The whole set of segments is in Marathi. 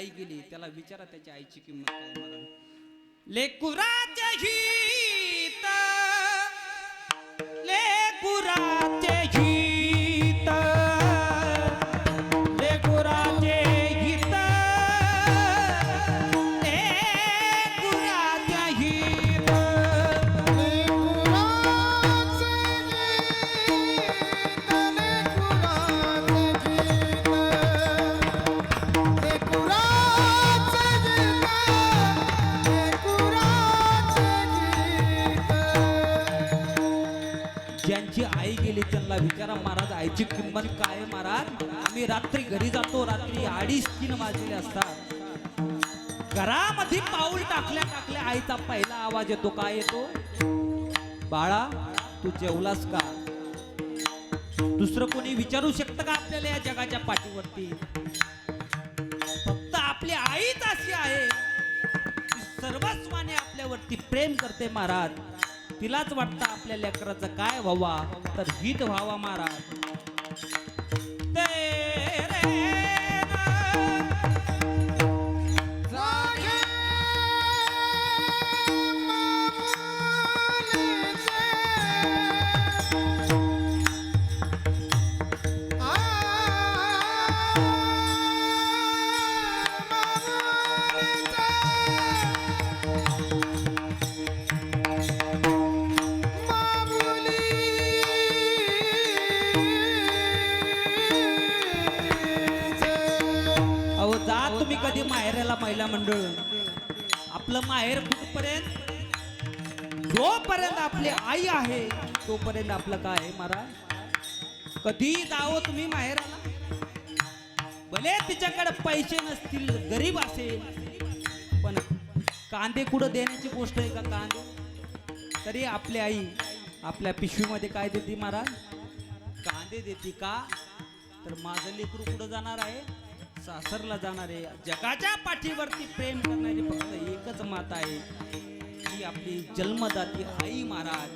आई गेली त्याला विचारा त्याच्या आईची किंमत काय महाराज लेकुराचे गीत आई गेली त्यांना विचारा महाराज आईची किंमत काय महाराज? आम्ही रात्री घरी जातो रात्री अडीच तीन वाजलेले असतात. घरामध्ये पाऊल टाकल्या टाकल्या आईचा पहिला आवाज येतो काय येतो? बाळा तू जेवलास का? दुसरं कोणी विचारू शकतं का आपल्याला या जगाच्या पाठीवरती? फक्त आपली आईच अशी आहे सर्वस्वाने आपल्यावरती प्रेम करते महाराज. तिलाच वाटतं आपल्या लेकराचं काय व्हावा? तर हित व्हावा महाराज. अहो जा तुम्ही कधी माहेराला महिला मंडळ. आपलं माहेर कुठपर्यंत? जोपर्यंत आपली आई आहे तोपर्यंत आपलं काय आहे महाराज? कधी जावं तुम्ही माहेराला? भले तिच्याकडे पैसे नसतील गरीब असेल पण कांदे कुठं देण्याची गोष्ट आहे का कांदे? तरी आपली आई आपल्या पिशवीमध्ये काय देते महाराज? कांदे देते का? तर माझं लेकरू कुठं जाणार आहे? सासरला जाणारे जगाच्या पाठीवरती प्रेम करणारी फक्त एकच माता आहे. ती आपली जन्मदाती आई महाराज.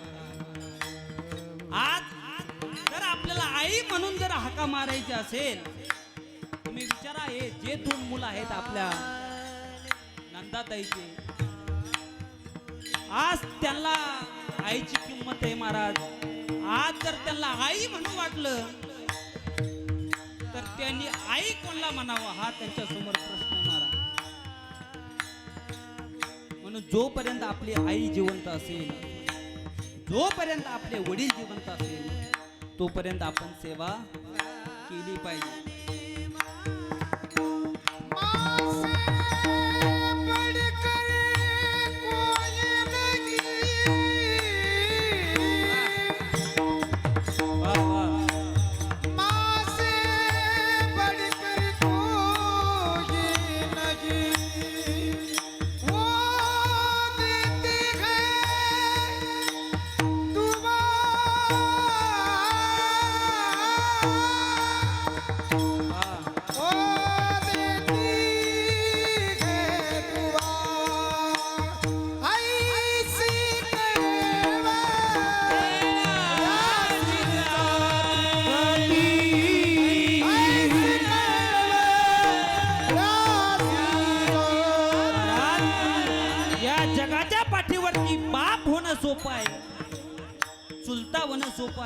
आज जर आपल्याला आई म्हणून जर हाका मारायची असेल तुम्ही विचारा हे जे दोन मुलं आहेत आपल्या नंदाताईचे आज त्यांना आईची किंमत आहे महाराज. आज जर त्यांना आई म्हणून वाटलं तर त्यांनी आई कोणला म्हणावा? हा त्यांच्यासमोर प्रश्न आहे. म्हणून जोपर्यंत आपली आई जिवंत असेल जोपर्यंत आपले वडील जिवंत असेल तोपर्यंत आपण सेवा केली पाहिजे.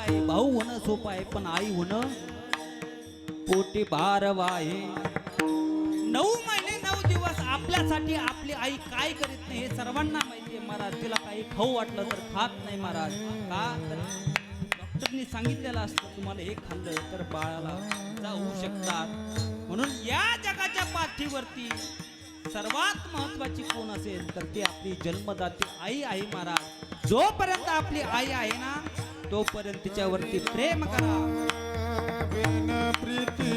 आहे भाऊ होणं सोपं आहे पण आई होणं पोटी भारव आहे नऊ महिने नऊ दिवस आपल्यासाठी आपली आई काय करीत नाही हे सर्वांना माहिती आहे महाराज. तिला काही खाऊ वाटलं तर खात नाही महाराज. का तर डॉक्टरनी सांगितलेलं असतं तुम्हाला हे खाल्लं तर बाळाला जाऊ शकतात. म्हणून या जगाच्या पाठीवरती सर्वात महत्वाची कोण असेल तर ती आपली जन्मदाती आई आहे महाराज. जोपर्यंत आपली आई आहे ना तोपर्यंत तिच्यावरती प्रेम करा. प्रीती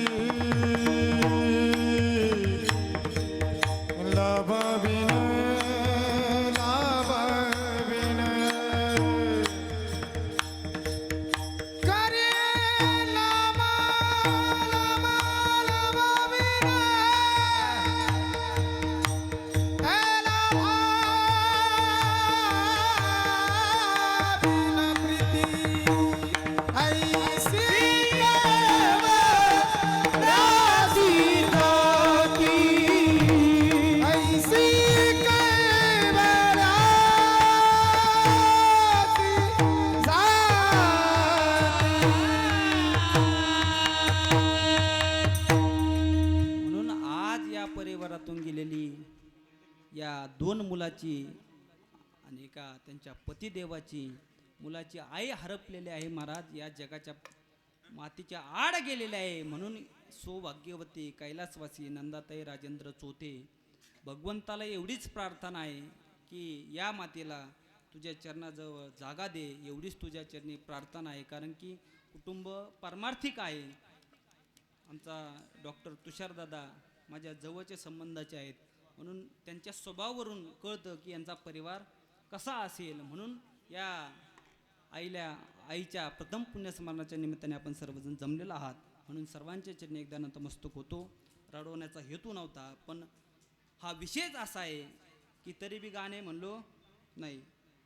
दोन मुलाची आणि एका त्यांच्या पतिदेवाची मुलाची आई हरपलेली आहे महाराज. या जगाच्या मातीच्या आड गेलेले आहे. म्हणून सौभाग्यवती कैलासवासी नंदाताई राजेंद्र चोथे भगवंताला एवढीच प्रार्थना आहे की या मातेला तुझ्या चरणाजवळ जागा दे. एवढीच तुझ्या चरणी प्रार्थना आहे. कारण की कुटुंब परमार्थिक आहे. आमचा डॉक्टर तुषारदादा माझ्या जवळचे संबंधाचे आहेत. म्हणून त्यांच्या स्वभावावरून कळतं की यांचा परिवार कसा असेल. म्हणून या आईल्या आईच्या प्रथम पुण्यस्मरणाच्या निमित्ताने आपण सर्वजण जमलेलो आहात. म्हणून सर्वांच्या चरणी एकदा नतमस्तक होतो. रडवण्याचा हेतू नव्हता पण हा विषयच असा आहे की तरी बी गाणे म्हणलो नाही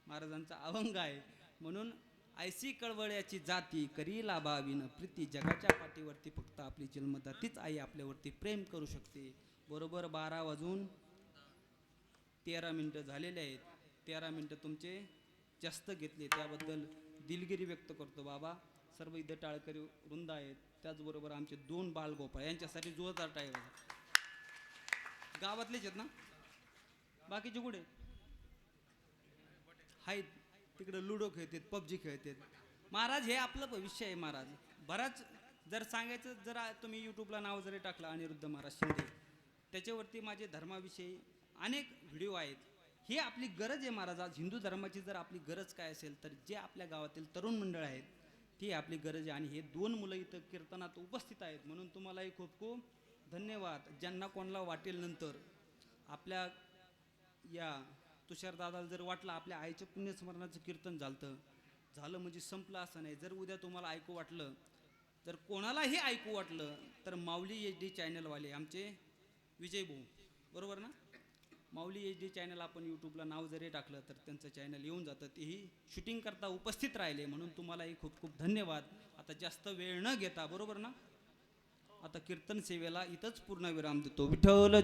महाराजांचा अभंग आहे. म्हणून आयसी कळवळ्याची जाती करी लाभावीन प्रीती जगाच्या पाठीवरती फक्त आपली जन्मदातीच आई आपल्यावरती प्रेम करू शकते. बरोबर बारा वाजून तेरा मिनटं झालेले आहेत. तेरा मिनटं तुमचे जास्त घेतले. त्याबद्दल दिलगिरी व्यक्त करतो बाबा. सर्व इथं टाळकरी वृंद आहेत. त्याचबरोबर आमचे दोन बालगोपाळ यांच्यासाठी जोरदार टाळी गावातलेच आहेत ना? बाकीचे कुठे? आहेत. तिकडे लुडो खेळतात पबजी खेळतात. महाराज हे आपलं भविष्य आहे महाराज. बराच जर सांगायचं जर तुम्ही यूट्यूबला नाव जरी टाकलं अनिरुद्ध महाराज शिंदे त्याच्यावरती माझे धर्माविषयी अनेक व्हिडिओ आहेत. ही आपली गरज आहे महाराज. आज हिंदू धर्माची जर आपली गरज काय असेल तर जे आपल्या गावातील तरुण मंडळ आहेत ती आपली गरज आहे. आणि हे दोन मुलं इथं कीर्तनात उपस्थित आहेत. म्हणून तुम्हालाही खूप खूप धन्यवाद. ज्यांना कोणाला वाटेल नंतर आपल्या या तुषारदादाला जर वाटलं आपल्या आईच्या पुण्यस्मरणाचं कीर्तन झालं झालं म्हणजे संपलं असं नाही. जर उद्या तुम्हाला ऐकू वाटलं जर कोणालाही ऐकू वाटलं तर माऊली एच डी चॅनलवाले आमचे विजय भाऊ. बरोबर ना? माऊली एच डी चॅनल आपण यूट्यूबला नाव जरी टाकलं तर त्यांचं चॅनल येऊन जातं. तेही शूटिंग करता उपस्थित राहिले म्हणून तुम्हालाही खूप खूप धन्यवाद. आता जास्त वेळ न घेता बरोबर ना? आता कीर्तन सेवेला इथंच पूर्ण विराम देतो. विठ्ठल